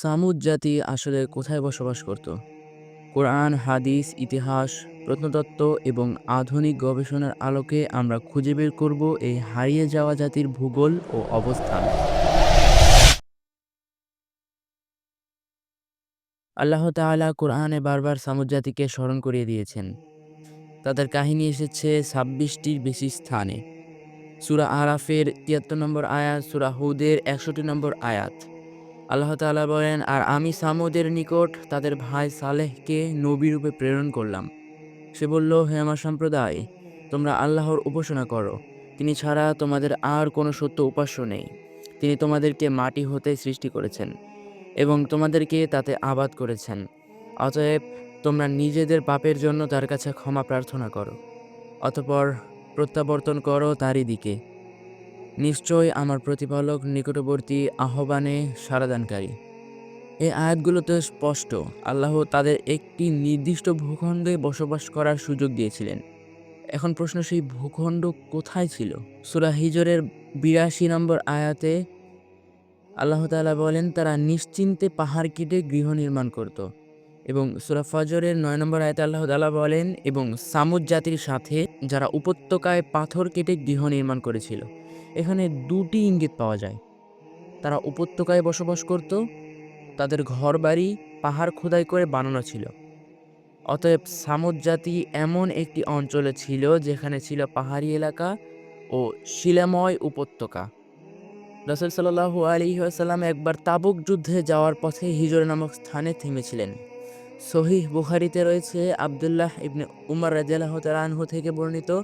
সামুদ জাতি আসলে কোথায় বসবাস করত? কোরআন, হাদিস, ইতিহাস, প্রত্নতত্ত্ব এবং আধুনিক গবেষণার আলোকে আমরা খুঁজে বের করব এই হারিয়ে যাওয়া জাতির ভূগোল ও অবস্থান। আল্লাহ তাআলা কোরআনে বারবার সামুদ জাতিকে স্মরণ করিয়ে দিয়েছেন। তাদের কাহিনী এসেছে ছাব্বিশটির বেশি স্থানে। সুরা আরাফের তিয়াত্তর নম্বর আয়াত, সুরা হুদের একষট্টি নম্বর আয়াত। আল্লাহ তাআলা বলেন, আর আমি সামুদের নিকট তাদের ভাই সালেহকে নবী রূপে প্রেরণ করলাম। সে বলল, হে আমার সম্প্রদায়, তোমরা আল্লাহর উপাসনা করো। তিনি ছাড়া তোমাদের আর কোনো সত্য উপাস্য নেই। তিনি তোমাদেরকে মাটি হতে সৃষ্টি করেছেন এবং তোমাদেরকে তাতে আবাদ করেছেন। অতএব তোমরা নিজেদের পাপের জন্য তার কাছে ক্ষমা প্রার্থনা করো। অতপর প্রত্যাবর্তন করো তারই দিকে। নিশ্চয় আমার প্রতিপালক নিকটবর্তী আহ্বানে সারাদানকারী এই আয়াতগুলোতে স্পষ্ট, আল্লাহ তাদের একটি নির্দিষ্ট ভূখণ্ডে বসবাস করার সুযোগ দিয়েছিলেন। এখন প্রশ্ন, সেই ভূখণ্ড কোথায় ছিল? সুরা হিজরের বিরাশি নম্বর আয়াতে আল্লাহ তাআলা বলেন, তারা নিশ্চিন্তে পাহাড় কেটে গৃহ নির্মাণ করত এবং সুরা ফজরের নয় নম্বর আয়তে আল্লাহ তাআলা বলেন, এবং সামুদ জাতির সাথে যারা উপত্যকায় পাথর কেটে গৃহ নির্মাণ করেছিল। এখানে দুটি ইঙ্গিত পাওয়া যায়। তারা উপত্যকায় বসবাস করত, তাদের ঘরবাড়ি পাহাড় খোদাই করে বানানো ছিল। অতএব সামুদ জাতি এমন একটি অঞ্চলে ছিল যেখানে ছিল পাহাড়ি এলাকা ও শিলাময় উপত্যকা। রসুল সাল্লাহু আলী আসাল্লাম একবার তাবুক যুদ্ধে যাওয়ার পথে হিজর নামক স্থানে থেমেছিলেন। সহিহ বুখারিতে রয়েছে, আবদুল্লাহ ইবনে উমর রাজিয়াল্লাহ তালাহু থেকে বর্ণিত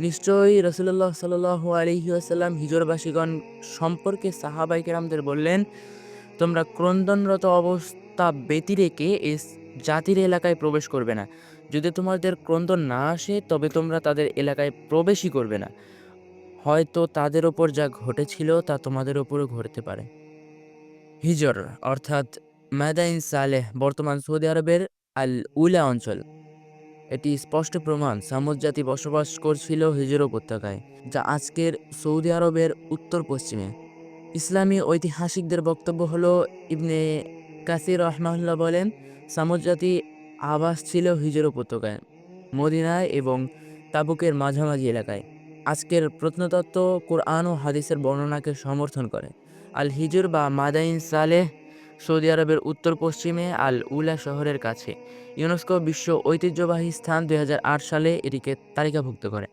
নিশ্চয়ই রসুল্লাহ সাল্লু আলহি আসাল্লাম হিজরবাসীগণ সম্পর্কে সাহাবাই কেরামদের বললেন, তোমরা ক্রন্দনরত অবস্থা ব্যতি রেখে এই জাতির এলাকায় প্রবেশ করবে না। যদি তোমাদের ক্রন্দন না আসে, তবে তোমরা তাদের এলাকায় প্রবেশই করবে না। হয়তো তাদের ওপর যা ঘটেছিল তা তোমাদের ওপরও ঘটতে পারে। হিজর অর্থাৎ মাদাইন সালেহ বর্তমান সৌদি আরবের আল উলা অঞ্চল। এটি স্পষ্ট প্রমাণ সামুদ জাতি বসবাস করছিল হিজর উপত্যকায়, যা আজকের সৌদি আরবের উত্তর পশ্চিমে। ইসলামী ঐতিহাসিকদের বক্তব্য হলো, ইবনে কাসির রহমাহুল্লাহ বলেন, সামুদ জাতি আবাস ছিল হিজর উপত্যকায়, মদিনায় এবং তাবুকের মাঝামাঝি এলাকায়। আজকের প্রত্নতত্ত্ব, কোরআন ও হাদিসের বর্ণনাকে সমর্থন করে। আল হিজুর বা মাদাইন সালেহ সৌদি আরবের উত্তর পশ্চিমে আল উলা শহরের কাছে। ইউনেস্কো বিশ্ব ঐতিহ্যবাহী স্থান দুই হাজার আট সালে এটিকে তালিকাভুক্ত করে।